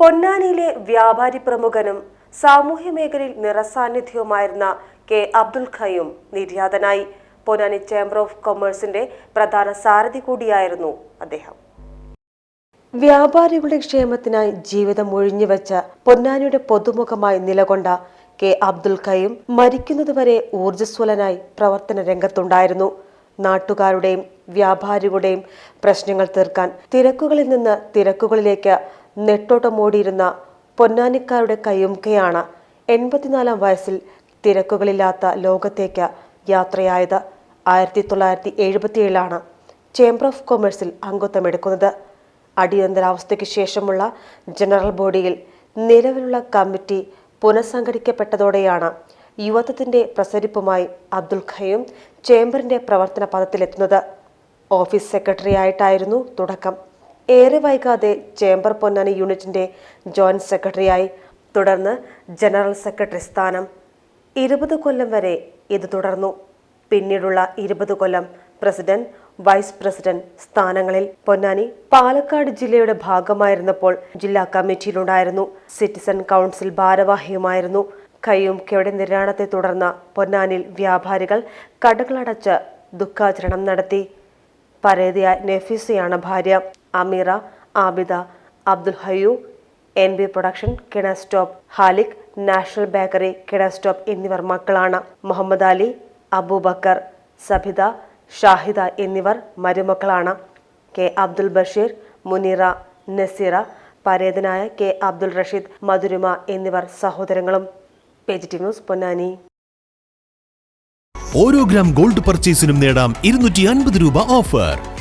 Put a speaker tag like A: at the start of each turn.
A: പൊന്നാനിയിലെ വ്യാപാരി പ്രമുഖനും സാമൂഹ്യ മേഖലയിൽ നിറസാന്നിധ്യവുമായിരുന്ന കെ അബ്ദുൽ ഖയും നിര്യാതനായി. പൊന്നാനി ചേംബർ ഓഫ് കൊമേഴ്സിന്റെ പ്രധാന സാരഥി കൂടിയായിരുന്നു അദ്ദേഹം. വ്യാപാരികളുടെ ക്ഷേമത്തിനായി ജീവിതം ഒഴിഞ്ഞുവെച്ച പൊന്നാനിയുടെ പൊതുമുഖമായി നിലകൊണ്ട കെ അബ്ദുൽ ഖയും മരിക്കുന്നതുവരെ ഊർജസ്വലനായി പ്രവർത്തന രംഗത്തുണ്ടായിരുന്നു. നാട്ടുകാരുടെയും വ്യാപാരികളുടെയും പ്രശ്നങ്ങൾ തീർക്കാൻ തിരക്കുകളിൽ നിന്ന് തിരക്കുകളിലേക്ക് നെട്ടോട്ടമോടിയിരുന്ന പൊന്നാനിക്കാരുടെ കയ്യുംകയാണ് എൺപത്തിനാലാം വയസ്സിൽ തിരക്കുകളില്ലാത്ത ലോകത്തേക്ക് യാത്രയായത്. ആയിരത്തി തൊള്ളായിരത്തി എഴുപത്തിയേഴിലാണ് ചേംബർ ഓഫ് കൊമേഴ്സിൽ അംഗത്വമെടുക്കുന്നത്. അടിയന്തരാവസ്ഥയ്ക്ക് ശേഷമുള്ള ജനറൽ ബോഡിയിൽ നിലവിലുള്ള കമ്മിറ്റി പുനഃസംഘടിക്കപ്പെട്ടതോടെയാണ് യുവത്വത്തിന്റെ പ്രസരിപ്പുമായി അബ്ദുൽ ഖയും ചേംബറിന്റെ പ്രവർത്തന പദത്തിലെത്തുന്നത് ഓഫീസ് സെക്രട്ടറി ആയിട്ടായിരുന്നു തുടക്കം. ഏറെ വൈകാതെ ചേംബർ പൊന്നാനി യൂണിറ്റിന്റെ ജോയിന്റ് സെക്രട്ടറിയായി. തുടർന്ന് ജനറൽ സെക്രട്ടറി സ്ഥാനം ഇരുപത് കൊല്ലം വരെ ഇത് തുടർന്നു. പിന്നീടുള്ള ഇരുപത് കൊല്ലം പ്രസിഡന്റ് വൈസ് പ്രസിഡന്റ് സ്ഥാനങ്ങളിൽ പൊന്നാനി പാലക്കാട് ജില്ലയുടെ ഭാഗമായിരുന്നപ്പോൾ ജില്ലാ കമ്മിറ്റിയിലുണ്ടായിരുന്നു. Citizen council ഭാരവാഹിയുമായിരുന്നു. കയ്യും കെയുടെ നിര്യാണത്തെ തുടർന്ന് പൊന്നാനിൽ വ്യാപാരികൾ കടകളടച്ച് ദുഃഖാചരണം നടത്തി. പരേതിയായ നെഫീസയാണ് ഭാര്യ. Ameera Abida Abdul Hayyu N B production കിണസ്റ്റോപ്പ് Halik national bakery കിണ stop എന്നിവർ മക്കളാണ്. മുഹമ്മദ് അലി അബൂബക്കർ സബിത ഷാഹിദ എന്നിവർ മരുമക്കളാണ്. കെ അബ്ദുൽ ബഷീർ മുനീറ നസീറ പരേതനായ കെ അബ്ദുൽ റഷീദ് മധുരിമ എന്നിവർ സഹോദരങ്ങളും. പേജിറ്റീവ് ന്യൂസ് പൊന്നാനി.
B: ഓരോ ഗ്രാം ഗോൾഡ് പർച്ചേസിനും നേടാം ഇരുന്നൂറ്റി അൻപത് രൂപ ഓഫർ.